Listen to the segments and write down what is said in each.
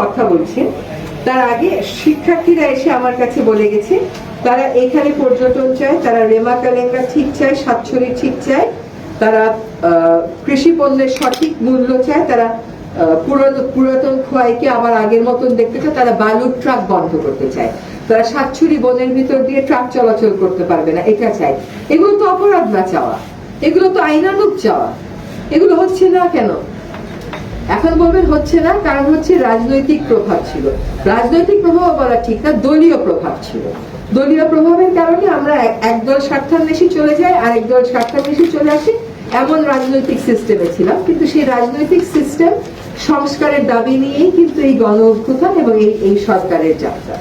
কথা বলছেন তার আগে শিক্ষার্থীরা এসে আমার কাছে বলে গেছে, তারা এখানে পর্যটন চায়, তারা রেমা কালেঙ্গা ঠিক চায়, সাতছড়ি ঠিক চায়, তারা কৃষি পণ্যের সঠিক মূল্য চায়, তারা পুরাতন খোয়াইকে আবার আগের মতন দেখতে চায়, তারা বালুর ট্রাক বন্ধ করতে চায়। তারা সাতছড়ি বনের ভিতর দিয়ে ট্রাক চলাচল করতে পারবে না, এটা চায়। এগুলো তো অপরাধ না চাওয়া, এগুলো তো আইনানুক চাওয়া। এগুলো হচ্ছে না কেন? এখন বলবেন হচ্ছে না, কারণ হচ্ছে রাজনৈতিক প্রভাব ছিল। রাজনৈতিক প্রভাব বলা ঠিক না, দলীয় প্রভাব ছিল। দলীয় প্রভাবের কারণে আমরা এক- একদল স্বার্থান্বেষী চলে যাই আর একদল স্বার্থান্বেষী চলে আসি, এমন রাজনৈতিক সিস্টেমে ছিলাম। কিন্তু সেই রাজনৈতিক সিস্টেম সংস্কারের দাবি নিয়েই কিন্তু এই গণ অভ্যুত্থান এবং এই এই সরকারের যাত্রা।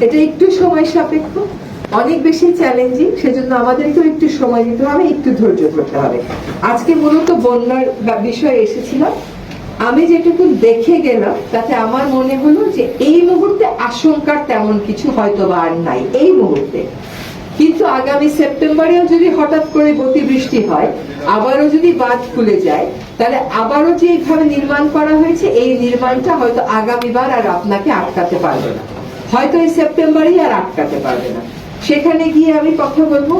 এটা একটু সময় সাপেক্ষ, অনেক বেশি চ্যালেঞ্জিং সেজন্য আমাদেরকেও একটু সময় দিতে হবে, একটু ধৈর্য ধরতে হবে। আজকে মূলত বন্যার বিষয়ে এসেছিলাম। আমি যেটুকু দেখে গেলাম, তাতে আমার মনে হলো যে এই মুহূর্তে আশঙ্কার তেমন কিছু হয়তো বা আর নাই, এই মুহূর্তে। কিন্তু আগামী সেপ্টেম্বরেও যদি হঠাৎ করে গতিবৃষ্টি হয়, আবারও যদি বাঁধ খুলে যায়, তাহলে আবারও যে এইভাবে নির্মাণ করা হয়েছে, এই নির্মাণটা হয়তো আগামীবার আর আপনাকে আটকাতে পারবে না। হয়তো এই সেপ্টেম্বরেই আর আটকাতে পারবে না। সেখানে গিয়ে আমি কথা বলব।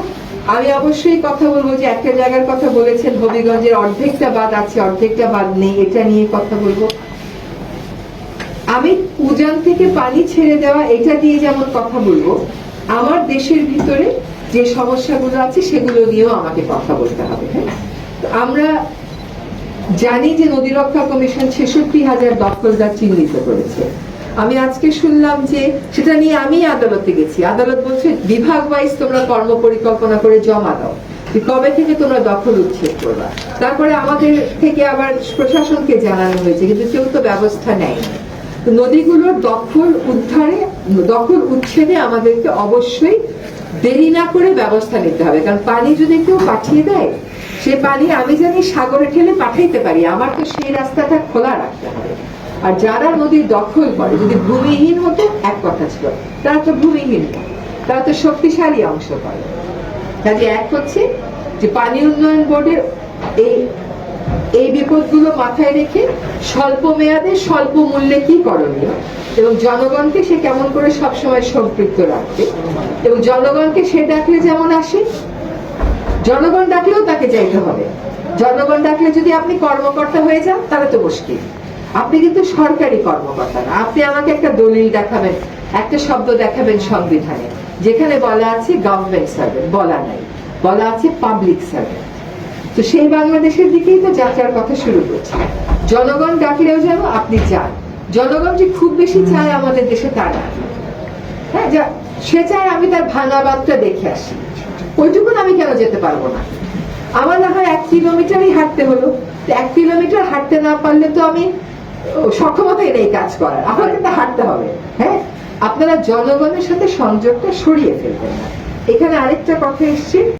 আমি অবশ্যই কথা বলব যে একটা জায়গার কথা বলেছেন হবিগঞ্জের অর্ধেকটা বাদ আছে, অর্ধেকটা বাদ নেই, এটা নিয়ে কথা বলব। আমি উজান থেকে পানি ছেড়ে দেওয়া, এটা দিয়ে যেমন কথা বলব, আমার দেশের ভিতরে যে সমস্যাগুলো আছে, সেগুলো নিয়েও আমাকে কথা বলতে হবে হ্যাঁ? আমরা জানি যে নদী রক্ষা কমিশন ছেষট্টি হাজার দখলদার চিহ্নিত করেছে। আমি আজকে শুনলাম যে সেটা নিয়ে আমি আদালতে গেছি। আদালত বলছে, বিভাগ ওয়াইজ তোমরা কর্ম পরিকল্পনা করে জমা দাও। কবে থেকে তোমরা দখল উচ্ছেদ করবা? তারপরে আমাদের থেকে আবার প্রশাসনকে জানানো হয়েছে, কিন্তু কেউ তো ব্যবস্থা নেয়নি। তো নদীগুলোর দখল উদ্ধারে, দখল উচ্ছেদে আমাদেরকে অবশ্যই দেরি না করে ব্যবস্থা নিতে হবে। কারণ পানি যদি কেউ পাঠিয়ে দেয়, সে পানি আমি জানি সাগরে ঠেলে পাঠাইতে পারি। আমার তো সেই রাস্তাটা খোলা রাখতে হবে। আর যারা নদীর দখল করে, যদি ভূমিহীন হতো, এক কথা ছিল, তারা তো ভূমিহীন না, তারা তো শক্তিশালী অংশ করে। কাজে এক হচ্ছে যে পানি উন্নয়ন বোর্ডের এই এই বিপদগুলো মাথায় রেখে স্বল্প মেয়াদে স্বল্প মূল্যে কি করণীয়? এবং জনগণকে সে কেমন করে সবসময় সম্পৃক্ত রাখবে? এবং জনগণকে সে ডাকলে যেমন আসে, জনগণ ডাকলেও তাকে যাইতে হবে। জনগণ ডাকলে যদি আপনি কর্মকর্তা হয়ে যান, তাহলে তো মুশকিল। আপনি কিন্তু সরকারি কর্মকর্তা না। আপনি আমাকে একটা দলিল দেখাবেন, একটা শব্দ দেখাবেন সংবিধানে, যেখানে বলা আছে গভর্নমেন্ট সার্ভেন্ট বলা নাই, বলা আছে পাবলিক সার্ভেন্ট তো সেই বাংলাদেশের দিকেই তো যাত্রার কথা শুরু করছে জনগণ ডাকলেও যেন আপনি চান। জনগণ যে খুব বেশি চায় আমাদের দেশে তা না। হ্যাঁ যা, সে চায় আমি তার ভাঙা বাদটা দেখে আসি। ওইটুকুন আমি কেন যেতে পারব না? আমার না হয় এক কিলোমিটারই হাঁটতে হলো। তো এক কিলোমিটার হাঁটতে না পারলে তো আমি সক্ষমতাই নেই কাজ করার। আপনাকে তো হাঁটতে হবে হ্যাঁ? আপনারা জনগণের সাথে সংযোগটা সরিয়ে ফেলবেন না। এখানে আরেকটা কথা এসছে।